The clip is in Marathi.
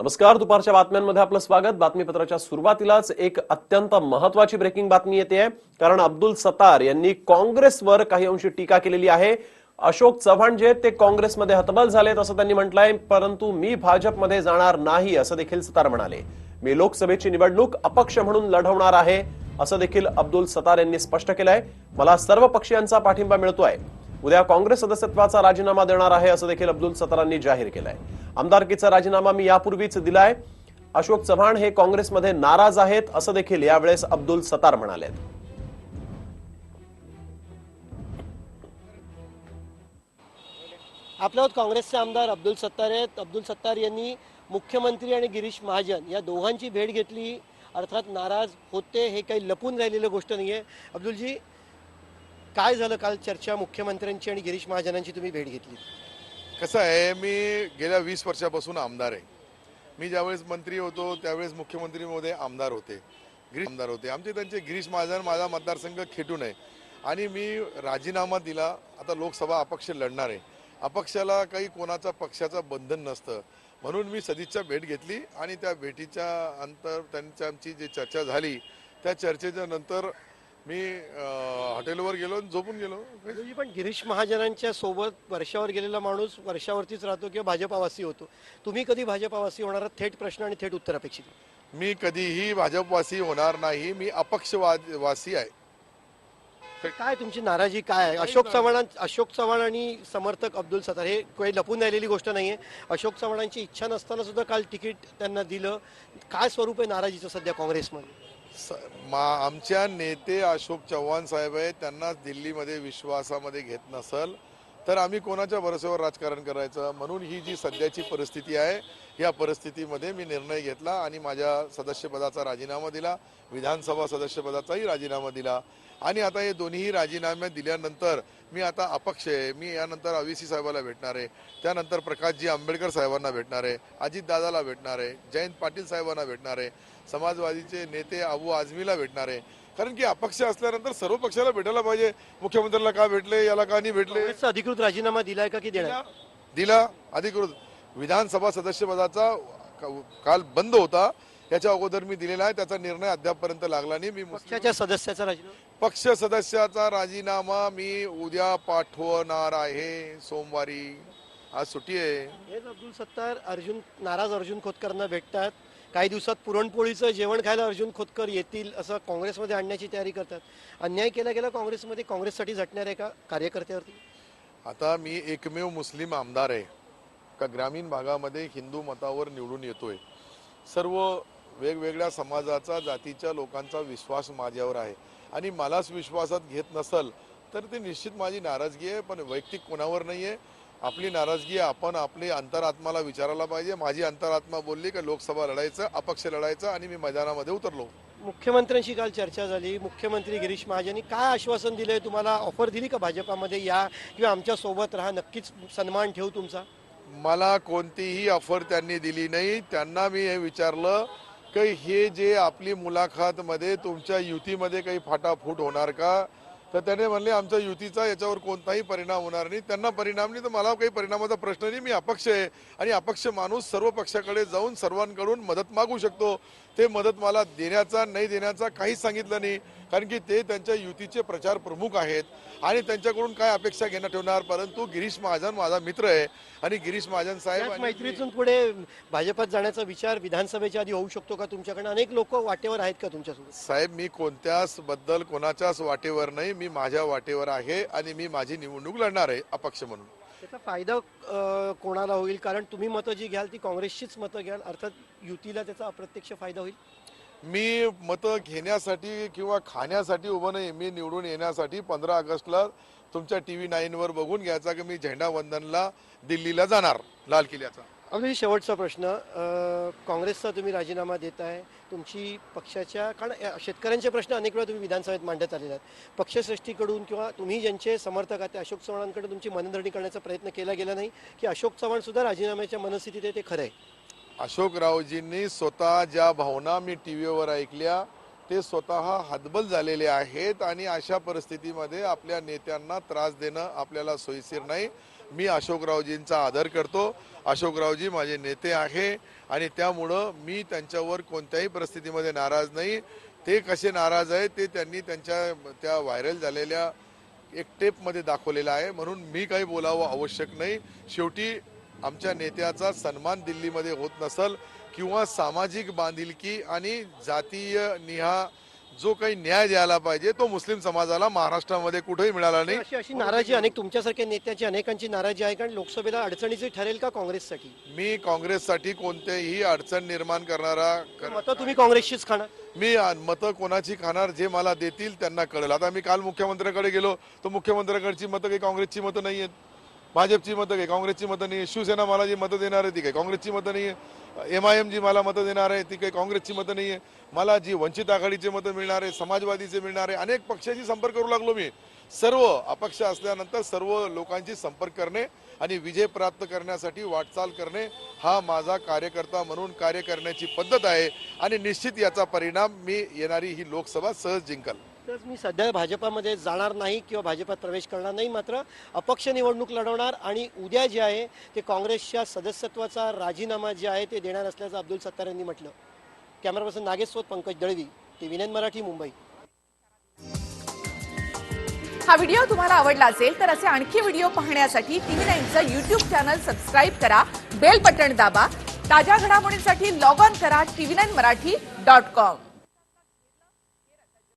नमस्कार दुपारच्या बातम्यांमध्ये आपलं स्वागत. बातमीपत्राच्या सुरुवातीलाच एक अत्यंत महत्वाची ब्रेकिंग बातमी येते कारण अब्दुल सतार यांनी काँग्रेसवर काही अंशी टीका केलेली आहे. अशोक चव्हाण जे आहेत ते काँग्रेसमध्ये हतबल झालेत असं त्यांनी म्हटलंय. परंतु मी भाजपमध्ये जाणार नाही असं देखील सतार म्हणाले. मी लोकसभेची निवडणूक अपक्ष म्हणून लढवणार आहे असं देखील अब्दुल सतार यांनी स्पष्ट केलंय. मला सर्व पक्षीयांचा पाठिंबा मिळतोय. उद्या काँग्रेस सदस्यत्वाचा राजीनामा देणार आहे असं देखील अब्दुल सतारांनी जाहीर केलंय. आमदारकीचा राजीनामा मी यापूर्वीच दिलाय. अशोक चव्हाण हे काँग्रेसमध्ये नाराज आहेत असं देखील यावेळेस अब्दुल सतार म्हणाले आपल्यावर काँग्रेसचे आमदार अब्दुल सत्तार आहेत. अब्दुल सत्तार यांनी मुख्यमंत्री आणि गिरीश महाजन या दोघांची भेट घेतली. अर्थात नाराज होते हे काही लपून राहिलेलं गोष्ट नाही आहे अब्दुलजी काय झालं काल चर्चा मुख्यमंत्र्यांची आणि गिरीश महाजनांची तुम्ही भेट घेतली? कसं आहे मी गेल्या वीस वर्षापासून आमदार आहे. मी ज्यावेळेस मंत्री होतो त्यावेळेस मुख्यमंत्रीमध्ये आमदार होते. गिरीश आमदार होते. आमचे त्यांचे गिरीश महाजन माझा मतदारसंघ खेटून आहे. आणि मी राजीनामा दिला आता लोकसभा अपक्ष लढणार आहे. अपक्षाला काही कोणाचा पक्षाचं बंधन नसतं. म्हणून मी सदिच्छा भेट घेतली आणि त्या भेटीच्या अंतर त्यांच्या आमची जी चर्चा झाली त्या चर्चेच्या नंतर मी हॉटेलवर गेलो आणि झोपून गेलो. पण गिरीश महाजनांच्या सोबत वर्षावर गेलेला माणूस वर्षावरतीच राहतो किंवा भाजपावासी होतो. तुम्ही कधी भाजपावासी होणार? थेट प्रश्न आणि थेट उत्तर अपेक्षित. मी कधीही भाजपवासी होणार नाही. मी अपक्षवाद वासी आहे काय तुमची नाराजी काय आहे? अशोक चव्हाण अशोक चव्हाण आणि समर्थक अब्दुल सत्तार हे काही लपून राहिलेली गोष्ट नाहीये. अशोक चव्हाणांची इच्छा नसताना सुद्धा काल तिकीट त्यांना दिलं. काय स्वरूप आहे नाराजीचं सध्या काँग्रेसमध्ये? मा आमच्या नेते अशोक चव्हाण साहेब आहे त्यांना दिल्लीमध्ये विश्वासामध्ये घेत नसल. तर आम्ही कोणाच्या भरोश्यावर राजकारण करायचं म्हणून ही जी सध्याची परिस्थिती आहे या परिस्थितीमध्ये मी निर्णय घेतला आणि माझ्या सदस्यपदाचा राजीनामा दिला विधानसभा सदस्यपदाचाही राजीनामा दिला. आणि आता हे दोन्ही राजीनामे दिल्यानंतर मी आता अपक्ष आहे. मी यानंतर अविसी साहेबाला भेटणार आहे. त्यानंतर प्रकाशजी आंबेडकर साहेबांना भेटणार आहे. अजितदादाला भेटणार आहे. जयंत पाटील साहेबांना भेटणार आहे. समाजवादीचे नेते अबू आझमीला भेटणार आहे. कारण की अपक्ष असल्यानंतर सर्व पक्षाला भेटायला पाहिजे. मुख्यमंत्र्याला का भेटले याला का नाही भेटले? काँग्रेसचा अधिकृत राजीनामा दिलाय का की देणार? दिला अधिकृत. विधानसभा सदस्यपदाचा का- काल बंद होता. याच्या अगोदर मी दिलेला आहे. त्याचा निर्णय अद्यापपर्यंत लागला नाही. मी मुस्लिम पक्षाच्या सदस्याचा राजीनामा? पक्ष सदस्याचा राजीनामा मी उद्या पाठवणार आहे. सोमवारी. आज सुट्टी आहे. हेच अब्दुल सत्तार अर्जुन नाराज अर्जुन खोतकरांना भेटतात. काही दिवसात पुरणपोळीचं जेवण खायला अर्जुन खोतकर येतील असं काँग्रेसमध्ये आणण्याची तयारी करतात. अन्याय केला गेला काँग्रेसमध्ये काँग्रेससाठी झटणार आहे का कार्यकर्त्यावरती? आता मी एकमेव मुस्लिम आमदार आहे. का ग्रामीण भागामध्ये हिंदू मतावर निवडून येतोय. सर्व वेगवेगळ्या समाजाचा जातीच्या लोकांचा विश्वास माझ्यावर आहे. आणि मलाच विश्वासात घेत नसल तर ते निश्चित माझी नाराजगी आहे पण वैयक्तिक कोणावर नाही आहे आपली नाराजगी आपण आपली अंतरात्माला विचारायला पाहिजे. माझी अंतरात्मा बोलली की लोकसभा लढायचं अपक्ष लढायचं आणि मी मैदानामध्ये उतरलो. मुख्यमंत्र्यांशी काल चर्चा झाली. मुख्यमंत्री गिरीश महाजननी काय आश्वासन दिलंय? तुम्हाला ऑफर दिली का भाजपामध्ये? या किंवा आमच्यासोबत राहा नक्कीच सन्मान ठेवू तुमचा. मला कोणतीही ऑफर त्यांनी दिली नाही. त्यांना मी हे विचारलं की हे जे आपली मुलाखतमध्ये तुमच्या युतीमध्ये काही फाटाफूट होणार का? तर त्याने म्हणले आमच्या युतीचा याच्यावर कोणताही परिणाम होणार नाही. त्यांना परिणाम नाही तर मला काही परिणामाचा प्रश्न नाही. मी अपक्ष आहे आणि अपक्ष माणूस सर्व पक्षाकडे जाऊन सर्वांकडून मदत मागू शकतो. ते मदत मला देण्याचा नाही देण्याचा काहीच सांगितलं नाही. कारण की ते त्यांच्या युतीचे प्रचार प्रमुख आहेत आणि त्यांच्याकडून काय अपेक्षा घेणं ठेवणार परंतु गिरीश महाजन माझा मित्र आहे आणि गिरीश महाजन साहेब मैत्रीतून पुढे भाजपात जाण्याचा विचार विधानसभेच्या आधी होऊ शकतो का तुमच्याकडे अनेक लोक वाटेवर आहेत का तुमच्यासोबत? साहेब मी कोणत्याच बद्दल कोणाच्याच वाटेवर नाही मी माझ्या वाटेवर आहे आणि मी माझी निवडणूक लढणार आहे अपक्ष म्हणून. त्याचा फायदा कोणाला होईल? कारण तुम्ही मतं जी घ्याल ती काँग्रेसचीच मतं घ्याल अर्थात युतीला त्याचा अप्रत्यक्ष फायदा होईल? मी मतं घेण्यासाठी किंवा खाण्यासाठी उभं नाही मी निवडून येण्यासाठी पंधरा ऑगस्टला तुमच्या टी व्ही नाईनवर बघून घ्यायचा की मी झेंडा वंदनला दिल्लीला जाणार लाल किल्ल्याचा. अगदी शेवटचा प्रश्न काँग्रेसचा तुम्ही राजीनामा देत आहे तुमची पक्षाच्या कारण शेतकऱ्यांचे प्रश्न अनेक वेळा तुम्ही विधानसभेत मांडत आलेले आहेत. पक्षश्रेष्ठीकडून किंवा तुम्ही ज्यांचे समर्थक आहात ते अशोक चव्हाणांकडे तुमची मनधरणी करण्याचा प्रयत्न केला गेला नाही की अशोक चव्हाणसुद्धा राजीनाम्याच्या मनस्थितीत आहे ते खरं आहे. अशोकरावजींनी स्वतः ज्या भावना मी टी व्हीवर ऐकल्या ते स्वतः हतबल झालेले आहेत आणि अशा परिस्थितीमध्ये आपल्या नेत्यांना त्रास देणं आपल्याला सोयीशीर नाही. मी अशोकरावजींचा आदर करतो. अशोकरावजी माझे नेते आहे आणि त्यामुळं मी त्यांच्यावर कोणत्याही परिस्थितीमध्ये नाराज नाही. ते कसे नाराज आहे ते त्यांनी त्यांच्या त्या व्हायरल झालेल्या एक टेपमध्ये दाखवलेलं आहे. म्हणून मी काही बोलावं आवश्यक नाही. शेवटी आमच्या नेत्याचा सन्मान दिल्लीमध्ये होत नसल किंवा सामाजिक बांधिलकी आणि जातीय निहा जो काही न्याय द्यायला पाहिजे तो मुस्लिम समाजाला महाराष्ट्रामध्ये कुठेही मिळाला नाही. अशी अशी नाराजी अनेक तुमच्यासारख्या नेत्याची अनेकांची नाराजी आहे कारण लोकसभेला अडचणीची ठरेल का काँग्रेससाठी? मी काँग्रेससाठी कोणतेही अडचण निर्माण करणारा कर- मतं तुम्ही काँग्रेसचीच खाणार. मी मतं कोणाची खाणार जे मला देतील त्यांना कळेल. आता मी काल मुख्यमंत्र्याकडे गेलो तर मुख्यमंत्र्याकडची मतं काही काँग्रेसची मतं नाही आहेत भाजपची मतं काही काँग्रेसची मतं नाही शिवसेना मला जी मतं देणार आहे ती काही काँग्रेसची मतं नाही आहे एम आय एम जी मला मतं देणार आहे ती काही काँग्रेसची मतं नाही आहे मला जी वंचित आघाडीचे मतं मिळणार आहे समाजवादीचे मिळणार आहे अनेक पक्षाशी संपर्क करू लागलो मी. सर्व अपक्ष असल्यानंतर सर्व लोकांशी संपर्क करणे आणि विजय प्राप्त करण्यासाठी वाटचाल करणे हा माझा कार्यकर्ता म्हणून कार्य करण्याची पद्धत आहे. आणि निश्चित याचा परिणाम मी येणारी ही लोकसभा सहज जिंकल. तर मी सध्या भाजपामध्ये जाणार नाही किंवा भाजपात प्रवेश करणार नाही मात्र अपक्ष निवडणूक लढवणार आणि उद्या जे आहे ते काँग्रेसच्या सदस्यत्वाचा राजीनामा जे आहे ते देणार असल्याचं अब्दुल सत्तार यांनी म्हटलं. कॅमेरापर्सन पर्सन पंकज दळवी ते विनयन मराठी मुंबई. हा व्हिडिओ तुम्हाला आवडला असेल तर असे आणखी व्हिडिओ पाहण्यासाठी टीव्ही नाईनचं युट्यूब चॅनल सबस्क्राईब करा बेल बटन दाबा ताज्या घडामोडींसाठी लॉग ऑन करा TV nine Marathi dot com.